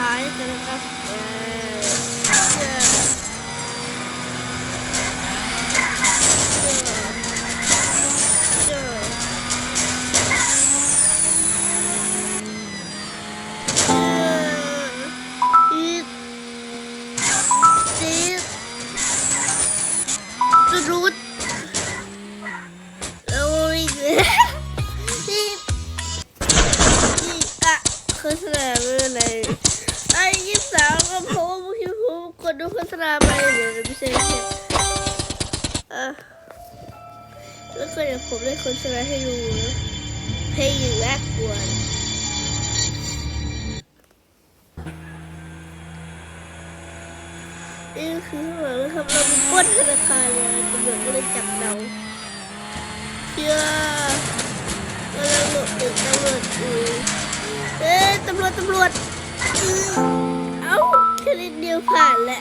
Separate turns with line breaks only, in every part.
ท้ายนะครับเออรูทโอ้ยนี่นี่อะคือเสนอเลย อะไรไอ้ยี่สาวก็เพราะว่าพวกพี่พูกดดูโฆษณาไปเดี๋ยวไม่ใช่ไม่ใช่เออแล้วก็เดี๋ยวผมได้โฆษณาให้ดูเพลงอย่างแรกกวนนี่คือข้างหลังนะครับเราไปปล้นธนาคารเลยตำรวจก็เลยจับเราเชื่อเราหลบหนีตำรวจอือเอ้ยตำรวจตำรวจ เอ้าแค่นิดเดียวผ่านแหละ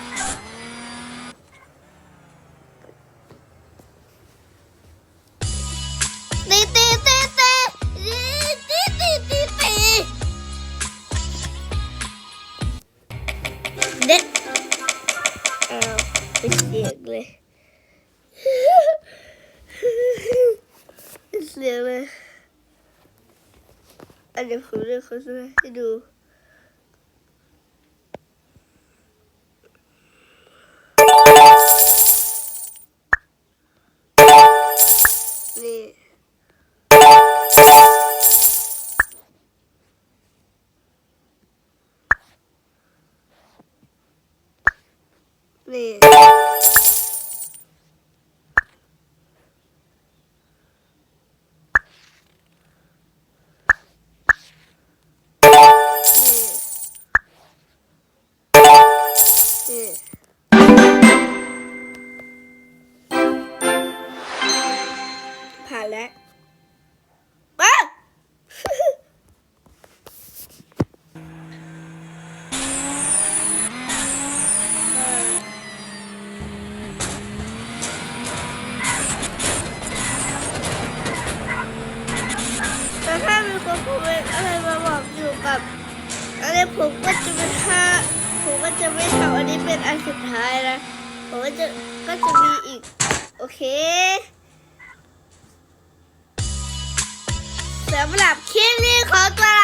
ตีตีตีตีตีตีตีตีเด็ดเอ้าไปเสียงเลยเสียงเลยอันเดี๋ยวผมเลือกโฆษณาให้ดู นี่นี่ผ่านแล้ว บอกอยู่กับอะไรผมก็จะไม่ทำผมก็จะไม่ทำอันนี้เป็นอันสุดท้ายนะผมก็จะก็จะมีอีก โอเคสำหรับคลิปนี้ขอตัว